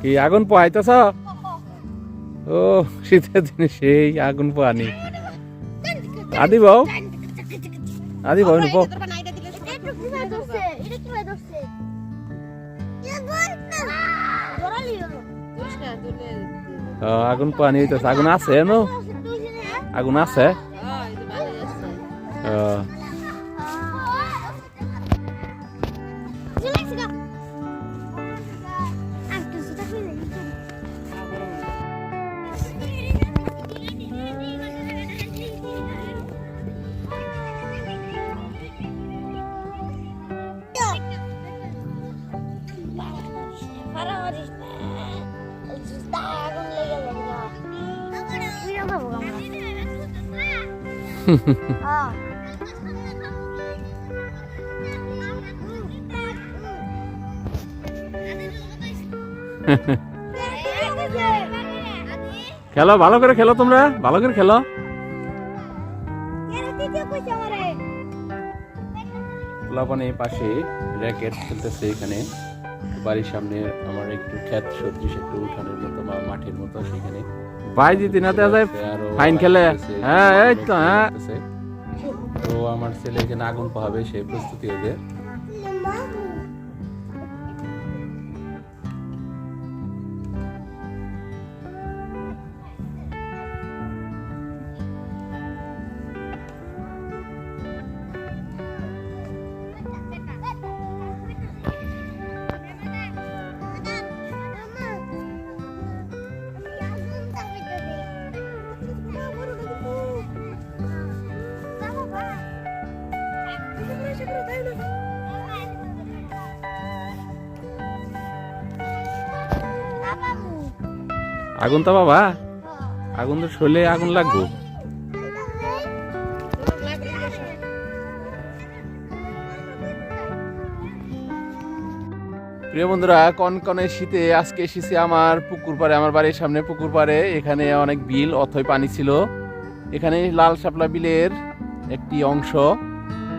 কি আগুন পোহাইতেছ? ও, শীতের দিনে সেই আগুন পোহানি। আদি বউ? আদি বউ আগুন হইতেছে। আগুন আছে নো আগুন আছে? খেলো ভালো করে খেলো তোমরা ভালো করে খেলো। পোলাপানে পাশে র্যাকেট খেলতেছে এখানে। বাড়ির সামনে আমার একটু খেত সবজি একটু উঠানের মতো বা মাঠের মতো সেখানে। ভাই দিদি না দেওয়া যায় ফাইন খেলে। হ্যাঁ এই তো হ্যাঁ। তো আমার ছেলে এখানে আগুন পাবে সেই প্রস্তুতি ওদের। আগুন তো বাবা। আগুন তো শরীরে আগুন লাগবো। প্রিয় বন্ধুরা, কনকনে শীতে আজকে এসেছি আমার পুকুর পাড়ে, আমার বাড়ির সামনে পুকুর পাড়ে। এখানে অনেক বিল, অথই পানি ছিল। এখানে লাল শাপলা বিলের একটি অংশ।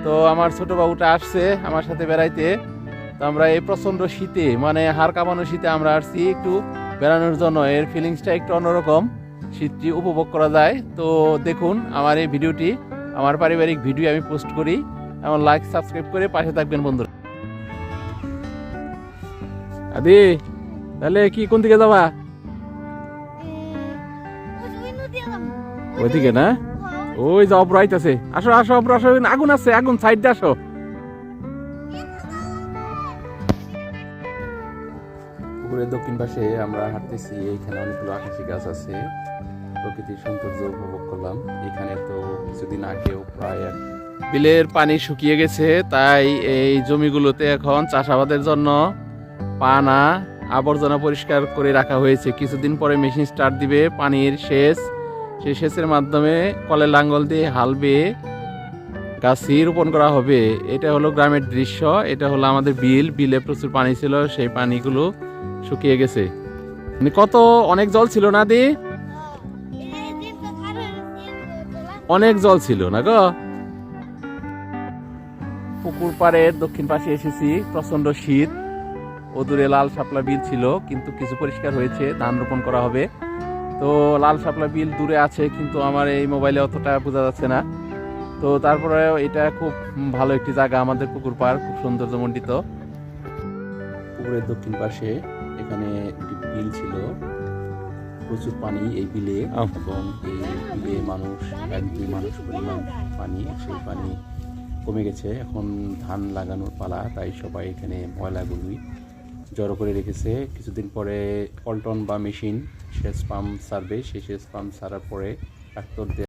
তো আমার ছোট বাবুটা আসছে আমার সাথে বেড়াইতে। তো আমরা এই প্রচণ্ড শীতে মানে হাড় কাঁপানো শীতে আমরা আসছি একটু বেড়ানোর জন্য। এর ফিলিংসটা একটু অন্যরকম শীতটি উপভোগ করা যায়। তো দেখুন আমার এই ভিডিওটি আমার পারিবারিক ভিডিও আমি পোস্ট করি। এবং লাইক সাবস্ক্রাইব করে পাশে থাকবেন বন্ধুরা। আদি তাহলে কি কোন দিকে যাবা? ওইদিকে না? ওই যে অপর আইতাছে। আসো আসো, অপর, আসো আগুন আছে, আগুন, সাইড আসো। পুকুরের দক্ষিণ পাশে আমরা হাঁটতেছি এইখানে অনেকগুলো আকাশি গাছ আছে। প্রকৃতির সৌন্দর্য উপভোগ করলাম। এখানে তো কিছুদিন আগেও প্রায় বিলের পানি শুকিয়ে গেছে, তাই এই জমিগুলোতে এখন চাষাবাদের জন্য পানা, আবর্জনা পরিষ্কার করে রাখা হয়েছে। কিছুদিন পরে মেশিন স্টার্ট দিবে, পানির সেচ সেই সেচের মাধ্যমে কলের লাঙ্গল দিয়ে হাল বেয়ে গাছি রোপণ করা হবে। এটা হলো গ্রামের দৃশ্য, এটা হলো আমাদের বিল। বিলে প্রচুর পানি ছিল, সেই পানিগুলো শুকিয়ে গেছে। মানে কত, অনেক জল ছিল না দি? অনেক জল ছিল না গো? পুকুর পাড়ের দক্ষিণ পাশে এসেছি প্রচণ্ড শীত। অদূরে লাল শাপলা বিল ছিল, কিন্তু কিছু পরিষ্কার হয়েছে, ধান রোপণ করা হবে। তো লাল শাপলা বিল দূরে আছে কিন্তু আমার এই মোবাইলে অতটা বোঝা যাচ্ছে না। তো তারপরে এটা খুব ভালো একটি জায়গা আমাদের পুকুর পাড় খুব সৌন্দর্যমণ্ডিত। পুকুরের দক্ষিণ পাশে এখানে একটি বিল ছিল। প্রচুর পানি এই বিলে এবং এই বিলে মানুষ এক দুই মানুষ পরিমাণ পানি সেই পানি কমে গেছে। এখন ধান লাগানোর পালা তাই সবাই এখানে ময়লাগুলি জড়ো করে রেখেছে। কিছুদিন পরে পল্টন বা মেশিন সেচ পাম্প সারবে সেই সেচ পাম্প সারার পরে ট্রাক্টর